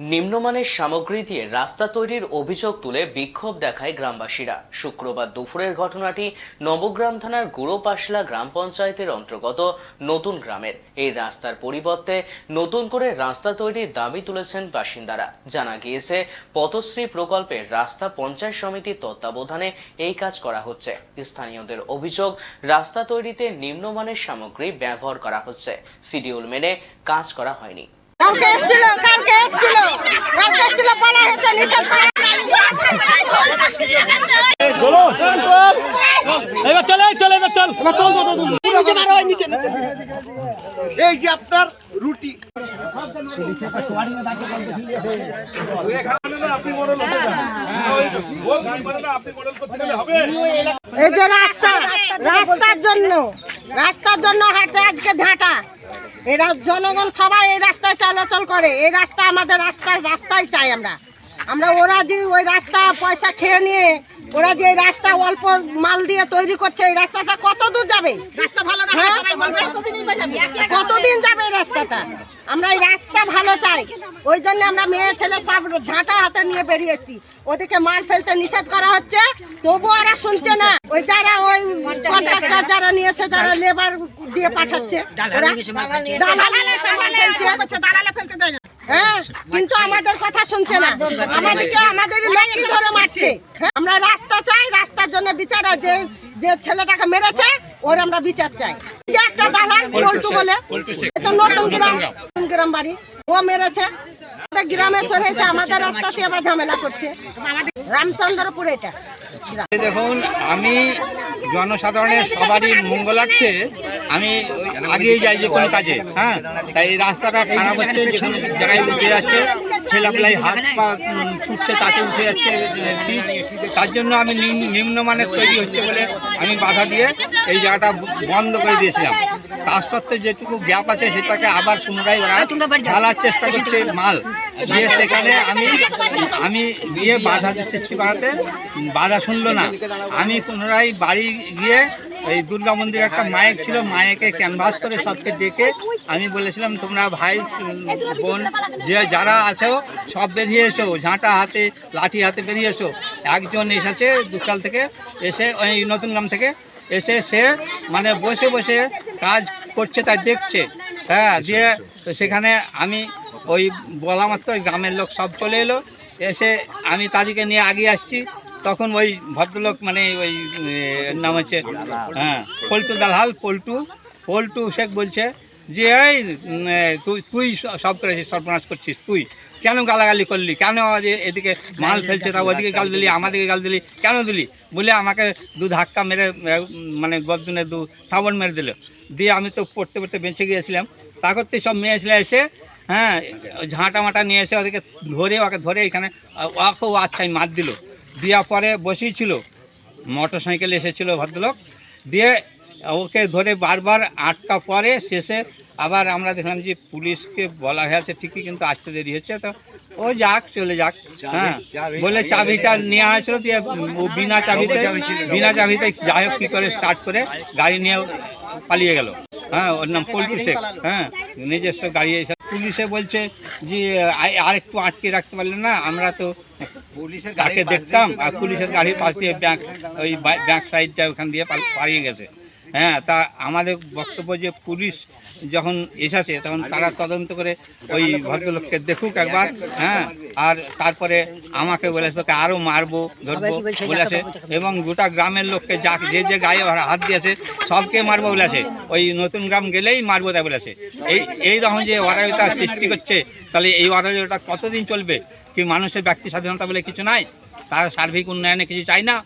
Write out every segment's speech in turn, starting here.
নিম্নমানের সামগ্রী দিয়ে রাস্তা তৈরির অভিযোগ তুলে বিক্ষোভ দেখায় গ্রামবাসীরা। শুক্রবার দুপুরের ঘটনাটি নবগ্রাম থানার গুড়োপাশলা গ্রাম পঞ্চায়েতের অন্তর্গত নতুন গ্রামের। এই রাস্তার পরিবর্তে নতুন করে রাস্তা তৈরির দাবি তুলেছেন বাসিন্দারা। জানা গিয়েছে, পথশ্রী প্রকল্পের রাস্তা পঞ্চায়েত সমিতির তত্ত্বাবধানে এই কাজ করা হচ্ছে। স্থানীয়দের অভিযোগ, রাস্তা তৈরিতে নিম্নমানের সামগ্রী ব্যবহার করা হচ্ছে। শিডিউল মেনে কাজ করা হয়নি। কালকে এসেছিল কালকে এসেছিল। কালকে এসেছিল বলা হয়েছে নিষেধ করা এবার চলে চলে এবার চল এই যে আপনার রুটি। এই যে রাস্তা রাস্তার জন্য রাস্তার জন্য হাতে আজকে ঝাঁটা। এরা জনগণ সবাই এই রাস্তায় চলাচল করে। এই রাস্তা আমাদের রাস্তায় রাস্তায় চাই আমরা। আমরা ওরা যে ওই রাস্তা পয়সা খেয়ে নিয়ে ওরা যে এই রাস্তা অল্প মাল দিয়ে তৈরি করছে এই রাস্তাটা কত দূর যাবে? রাস্তা ভালো কতদিন যাবে এই রাস্তাটা? আমরা এই রাস্তা ভালো চাই। ওই জন্য আমরা মেয়ে ছেলে সব ঝাঁটা হাতে নিয়ে বেরিয়েছি ওদিকে মাল ফেলতে নিষেধ করা হচ্ছে। তবু ওরা শুনছে না। ওই যারা ওই কন্ট্রাক্টর যারা নিয়েছে যারা লেবার দিয়ে পাঠাচ্ছে দালালে ফেলতে দেয় না। হ্যাঁ কিন্তু আমাদের কথা শুনছে না। আমাদেরকে আমাদের লক্ষ্মী ধরে মারছে। হ্যাঁ, আমরা রাস্তা চাই রাস্তার জন্য বিচার যে যে ছেলেটাকে মেরেছে ওর আমরা বিচার চাই। একটা দালাল পল্টু বলে। তো নতুন গ্রাম নতুন গ্রাম বাড়ি। ও মেরেছে। আমাদের গ্রামে চলে এসে আমাদের রাস্তাতে আবার ঝামেলা করছে। রামচন্দ্রপুর এটা। দেখুন আমি জনসাধারণের সবারই মঙ্গলার্থে আমি ওই যায় যে কোনো কাজে হ্যাঁ? তাই এই রাস্তাটা খারাপ হচ্ছে, যেখানে জায়গায় উঠে যাচ্ছে ছেলেপেলাই হাত পা ছুটছে, তাতে উঠে যাচ্ছে তার জন্য আমি নিম্ন- নিম্নমানের তৈরি হচ্ছে বলে আমি বাধা দিয়ে এই জায়গাটা বন্ধ করে দিয়েছিলাম। তার সত্ত্বেও যেটুকু গ্যাপ আছে সেটাকে আবার পুনরায় ওরা ঢালার চেষ্টা করছে মাল। দিয়ে সেখানে আমি আমি গিয়ে বাধা সৃষ্টি করাতে বাধা শুনলো না। আমি পুনরায় বাড়ি গিয়ে এই দুর্গা মন্দিরে একটা মায়ের ছিল, মায়েকে ক্যানভাস করে সবকে ডেকে আমি বলেছিলাম, তোমরা ভাই বোন, যে যারা আছো, সব বেরিয়ে এসো, ঝাঁটা হাতে, লাঠি হাতে বেরিয়ে এসো। একজন এসেছে দুকাল থেকে, এসে ওই নতুন গ্রাম থেকে, এসে সে মানে বসে বসে কাজ করছে তাই দেখছে। হ্যাঁ যে সেখানে আমি ওই বলা মাত্র ওই গ্রামের লোক সব চলে এলো। এসে আমি তাদেরকে নিয়ে আগিয়ে আসছি। তখন ওই ভদ্রলোক মানে ওই নাম হচ্ছে হ্যাঁ পল্টু দালহাল পল্টু। পল্টু শেখ বলছে যে এই তুই তুই সব করেছিস সর্বনাশ করছিস তুই। কেন গালাগালি করলি? কেন এদিকে মাল ফেলছে তা ওদিকে গাল দিলি আমাদেরকে গাল দিলি কেন দিলি? বলে আমাকে দু ধাক্কা মেরে মানে গর্জনে দু সাবন মেরে দিল। দিয়ে আমি তো পড়তে পড়তে বেঁচে গিয়েছিলাম। তা করতে সব মেয়ে ছেলে এসে হ্যাঁ ঝাঁটা মাটা নিয়ে এসে ওদেরকে ধরে ওকে ধরে এখানে ওকে ও আচ্ছাই মার দিল। দেওয়ার পরে বসেই ছিল। মোটর সাইকেল এসেছিল ভদ্রলোক। দিয়ে ওকে ধরে বারবার আটকা পরে শেষে আবার আমরা দেখলাম যে পুলিশকে বলা হয়েছে ঠিকই কিন্তু আসতে দেরি হচ্ছে তো ও যাক চলে যাক। হ্যাঁ বলে চাবিটা নেওয়া হয়েছিল দিয়ে ও বিনা চাবিতে বিনা চাবিতে যাই হোক কী করে স্টার্ট করে গাড়ি নিয়ে পালিয়ে গেল। হ্যাঁ ওর নাম পল্টু শেখ। হ্যাঁ নিজস্ব গাড়ি এসে পুলিশে বলছে যে আর একটু আটকে রাখতে পারলে না আমরা তো পুলিশের তাকে দেখতাম আর পুলিশের গাড়ির পাশ দিয়ে ব্যাংক ওই ব্যাক সাইডটা ওখান দিয়ে পালিয়ে গেছে। হ্যাঁ তা আমাদের বক্তব্য যে পুলিশ যখন এসেছে, তখন তারা তদন্ত করে ওই ভদ্রলোককে দেখুক একবার হ্যাঁ আর তারপরে আমাকে বলেছে তোকে আরও মারবো, ধরবো, বলেছে। এবং গোটা গ্রামের লোককে যা, যে যে গায়ে হাত দিয়েছে, সবকে মারবো বলেছে। ওই নতুন গ্রাম গেলেই মারবো তাই বলেছে। এই এই রকম যে অরাজকতা সৃষ্টি করছে, তাহলে এই অরাজকতা কতদিন চলবে? কি মানুষের ব্যক্তি স্বাধীনতা বলে কিছু নাই? তারা সার্বিক উন্নয়নে কিছু চাই না।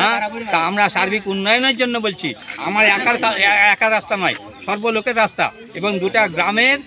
হ্যাঁ তা আমরা সার্বিক উন্নয়নের জন্য বলছি আমার একার একা রাস্তা নয় সর্বলোকের রাস্তা এবং দুটা গ্রামের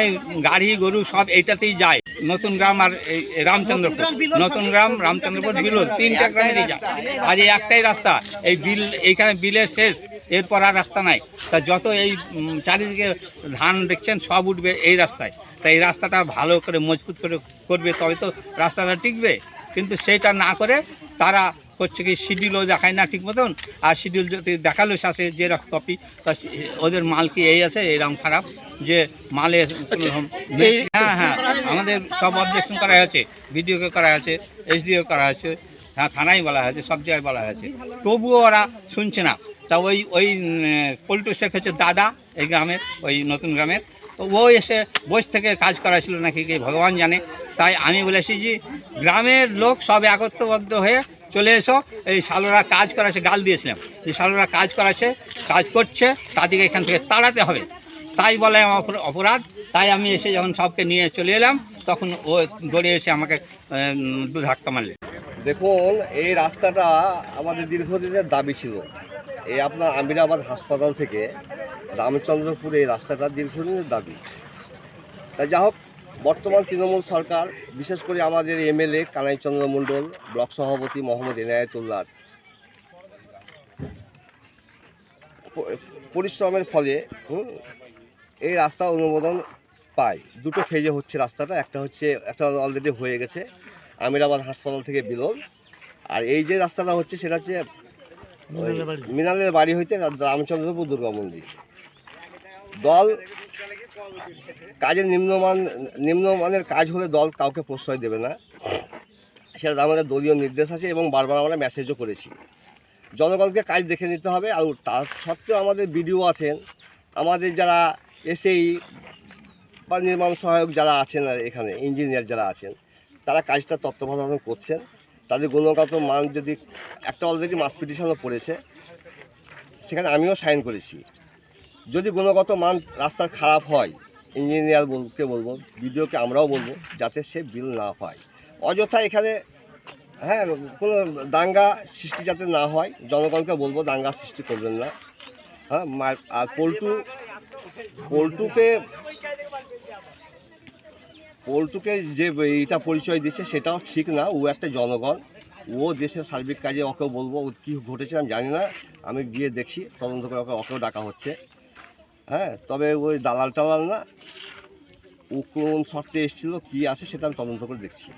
এই গাড়ি গরু সব এইটাতেই যায়। নতুন গ্রাম আর এই রামচন্দ্রপুর নতুন গ্রাম রামচন্দ্রপুর বিলোদ তিনটা গ্রামেরই যায়। আর এই একটাই রাস্তা এই বিল এইখানে বিলের শেষ এরপর আর রাস্তা নাই। তা যত এই চারিদিকে ধান দেখছেন সব উঠবে এই রাস্তায়। তা এই রাস্তাটা ভালো করে মজবুত করে করবে তবে তো রাস্তাটা টিকবে। কিন্তু সেটা না করে তারা হচ্ছে কি শিডিউলও দেখায় না ঠিক মতন। আর শিডিউল যদি দেখাল শেষে যে রকম কপি তা ওদের মাল কি এই আছে? এরকম খারাপ যে মালের কোনো হ্যাঁ হ্যাঁ আমাদের সব অবজেকশন করা হয়েছে ভিডিওকে করা হয়েছে এইচডিও করা হয়েছে হ্যাঁ থানায় বলা হয়েছে সব জায়গায় বলা হয়েছে। তবুও ওরা শুনছে না। তা ওই ওই উম, পল্টু শেখ হচ্ছে দাদা এই গ্রামের, ওই নতুন গ্রামের। তো ও এসে বস থেকে কাজ করাছিল নাকি কি ভগবান জানে। তাই আমি বলেছি যে, গ্রামের লোক সব একত্রবদ্ধ হয়ে চলে এসো। এই শালোরা কাজ করাছে গাল দিয়েছিলাম। এই শালোরা কাজ করাছে কাজ করছে, তাদেরকে এখান থেকে তাড়াতে হবে। তাই বলে আমার অপর- অপরাধ। তাই আমি এসে যখন সবকে নিয়ে চলে এলাম, তখন ও দৌড়ে এসে আমাকে দু ধাক্কা মারলে। দেখুন, এই রাস্তাটা আমাদের দীর্ঘদিনের দাবি ছিল। এই আপনার আমিরাবাদ হাসপাতাল থেকে রামচন্দ্রপুর এই রাস্তাটা দীর্ঘদিনের দাবি। তাই যা হোক বর্তমান তৃণমূল সরকার বিশেষ করে আমাদের এমএলএ কানাইচন্দ্র মণ্ডল ব্লক সভাপতি মোহাম্মদ এনায়েতুল্লাহ প- পরিশ্রমের ফলে এই রাস্তা অনুমোদন পায়। দুটো ফেজে হচ্ছে রাস্তাটা একটা হচ্ছে একটা অলরেডি হয়ে গেছে আমিরাবাদ হাসপাতাল থেকে বিলোল আর এই যে রাস্তাটা হচ্ছে সেটা হচ্ছে মিনালের বাড়ি হইতে রামচন্দ্রপুর দুর্গা মন্দির। দল কাজের নিম্নমান, নিম্নমানের কাজ হলে দল কাউকে প্রশ্রয় দেবে না। সেটা আমাদের দলীয় নির্দেশ আছে এবং বারবার আমরা মেসেজও করেছি। জনগণকে কাজ দেখে নিতে হবে আর তার সত্ত্বেও আমাদের বিডিও আছেন। আমাদের যারা এসেই বা নির্মাণ সহায়ক যারা আছেন আর এখানে ইঞ্জিনিয়ার যারা আছেন, তারা কাজটা তত্ত্বাবধান করছেন। তাদের গুণগত মান যদি একটা অলরেডি মাস পিটিশনও পড়েছে, সেখানে আমিও সাইন করেছি। যদি গুণগত মান রাস্তার খারাপ হয় ইঞ্জিনিয়ার বলতে বলব, বিডিওকে আমরাও বলব, যাতে সে বিল না হয় অযথা এখানে হ্যাঁ কোনো দাঙ্গা সৃষ্টি যাতে না হয়, জনগণকে বলব দাঙ্গা সৃষ্টি করবেন না। হ্যাঁ আর পল্টু, পল্টুকে পল্টুকে যে এইটা পরিচয় দিচ্ছে সেটাও ঠিক না। ও একটা জনগণ। ও দেশের সার্বিক কাজে ওকে বলব কী ঘটেছে আমি জানি না। আমি গিয়ে দেখছি, তদন্ত করে ওকে, ওকেও ডাকা হচ্ছে। হ্যাঁ তবে ওই দালাল টালাল না। ও কোন শর্তে এসেছিল, কী আছে সেটা আমি তদন্ত করে দেখছি।